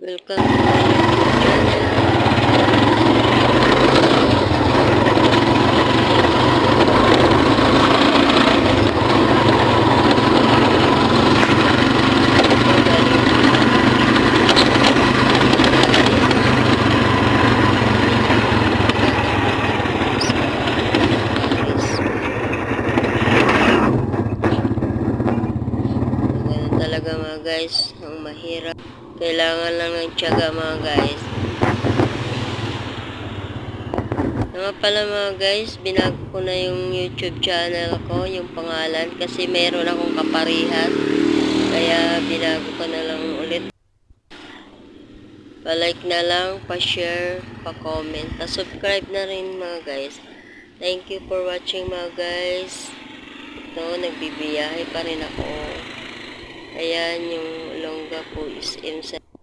Welcome to my YouTube channel. Talaga mga guys, ang mahirap. Kailangan lang ng tiyaga mga guys. Nga pala mga guys, binago ko na yung YouTube channel ko, yung pangalan, kasi meron akong kaparihan. Kaya binago ko na lang ulit. Pa-like na lang, pa-share, pa-comment, pa-subscribe na rin mga guys. Thank you for watching mga guys. Ito, nagbibiyahe pa rin ako. Ayan, yung longga po is M7